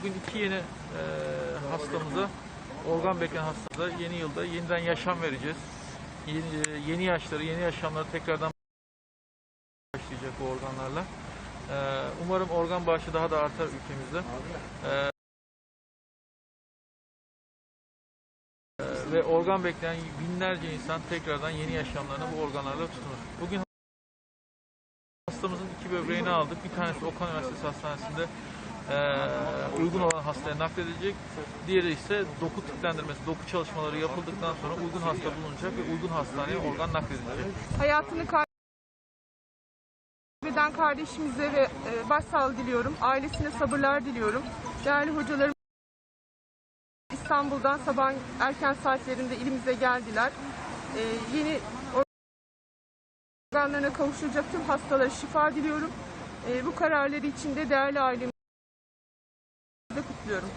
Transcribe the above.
bugün iki yeni e, hastamıza, organ bekleyen hastamıza yeni yılda yeniden yaşam vereceğiz. Yeni, yeni yaşları, yeni yaşamları tekrardan başlayacak bu organlarla. E, umarım organ bağışı daha da artar ülkemizde. E, ve organ bekleyen binlerce insan tekrardan yeni yaşamlarını bu organlarla tutunur. Bugün hastamızın iki böbreğini aldık. Bir tanesi Okan Üniversitesi Hastanesi'nde eee, uygun olan hastaya nakledilecek. Diğeri ise doku tıklendirmesi, doku çalışmaları yapıldıktan sonra uygun hasta bulunacak ve uygun hastaneye organ nakledilecek. Hayatını kaybeden kardeşimize ve e, başsağlığı diliyorum. Ailesine sabırlar diliyorum. Değerli hocalarım İstanbul'dan sabah erken saatlerinde ilimize geldiler. E, yeni organlarına kavuşacak tüm hastalara şifa diliyorum. E, bu kararları için de değerli ailemi bekliyorum.